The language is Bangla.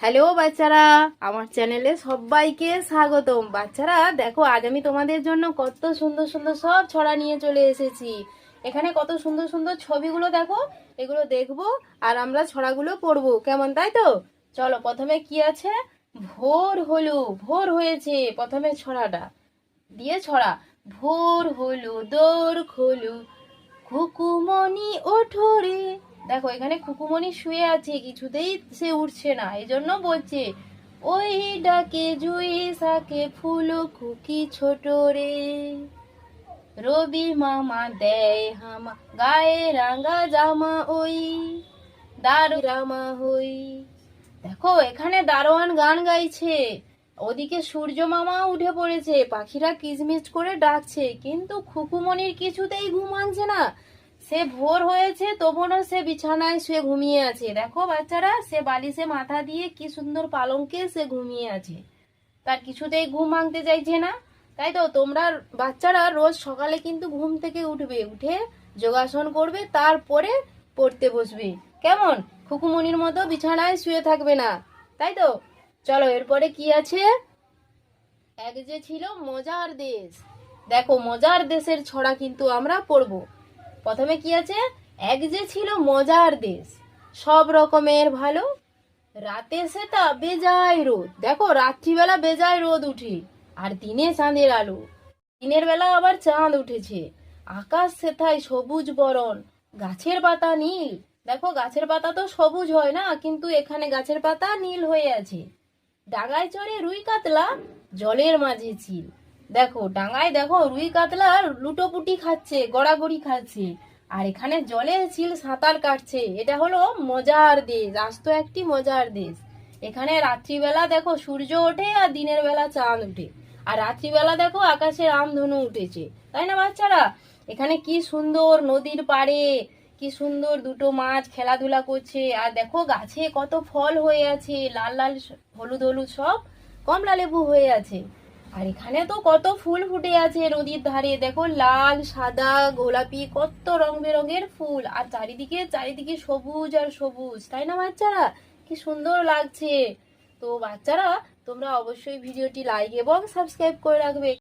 হ্যালো বাচ্চারা, আমার চ্যানেলে সবাইকে স্বাগতম। বাচ্চারা, দেখো, আজ আমি তোমাদের জন্য কত সুন্দর সুন্দর সব ছড়া নিয়ে চলে এসেছি। এখানে কত সুন্দর সুন্দর ছবিগুলো দেখো, এগুলো দেখব আর আমরা ছড়াগুলো পড়ব কেমন, তাই তো? চলো, প্রথমে কি আছে? ভোর হলো, ভোর হয়েছে প্রথমে ছড়াটা। দিয়ে ছড়া। ভোর হলো দৌড় খোলু, খুকুমণি ওঠো রে। দেখো, এখানে খুকুমণি শুয়ে আছে, কিছুতেই সে উঠছে না এই জন্য বলছে, ওই ডাকে জুই সাকে ফুলো খুকি ছোট রে। রবি মামা দেয় হামা, গায়ে রাঙা জামা ওই, দারু রামা হই। দেখো, এখানে দারোয়ান গান গাইছে। ওদিকে সূর্য মামা উঠে পড়েছে, পাখিরা কিচমিচ করে ডাকছে, কিন্তু খুকুমনির কিছুতেই ঘুম আনছে না। সে ভোর হয়েছে, তবুও সে বিছানায় শুয়ে ঘুমিয়ে আছে। দেখো বাচ্চারা, সে বালিশে মাথা দিয়ে কি সুন্দর পালঙ্কে সে ঘুমিয়ে আছে। তার কিছুতেই ঘুম ভাঙতে চাইছে না। তাই তো তোমরা বাচ্চারা রোজ সকালে কিন্তু ঘুম থেকে উঠবে, উঠে যোগাসন করবে, তারপরে পড়তে বসবে। কেমন? খুকুমনির মতো বিছানায় শুয়ে থাকবে না। তাই তো? চলো, এরপরে কি আছে? এক যে ছিল মজার দেশ। দেখো, মজার দেশের ছড়া কিন্তু আমরা পড়ব। প্রথমে কি আছে? এক যে ছিল মজার দেশ, সব রকমের ভালো। রাতে সেটা বেজায় রোদ। দেখো, রাত্রিবেলা বেজায় রোদ উঠে, আর দিনে চাঁদের আলো। দিনের বেলা আবার চাঁদ উঠেছে। আকাশ সেথায় সবুজ বরণ। গাছের পাতা নীল। দেখো, গাছের পাতা তো সবুজ হয় না, কিন্তু এখানে গাছের পাতা নীল হয়ে আছে। ডাঙায় চড়ে রুই কাতলা, জলের মাঝে ছিল দেখো, ডাঙায় দেখো, রুই কাতলা লুটোপুটি খাচ্ছে, গড়াগড়ি খাচ্ছে। আর এখানে জলে ছিল সাঁতার কাটছে। এটা হলো মজার দেশ, আজ তো একটি মজার দেশ। এখানে রাত্রিবেলা দেখো সূর্য ওঠে আর দিনের বেলা চাঁদ ওঠে। আর রাত্রিবেলা দেখো আকাশে রামধনু উঠেছে। তাই না বাচ্চারা? এখানে কি সুন্দর নদীর পাড়ে, কি সুন্দর দুটো মাছ খেলাধুলা করছে। আর দেখো গাছে কত ফল হয়ে আছে, লাল লাল, হলুদ হলুদ সব কমলা লেবু হয়ে আছে। আর এখানে তো কত ফুল ফুটে আছে নদীর ধারে। দেখো লাল, সাদা, গোলাপি, কত রং বেরঙের ফুল। আর চারিদিকে চারিদিকে সবুজ আর সবুজ, তাই না বাচ্চারা? কি সুন্দর লাগছে। তো বাচ্চারা, তোমরা অবশ্যই ভিডিওটি লাইক এবং সাবস্ক্রাইব করে রাখবে।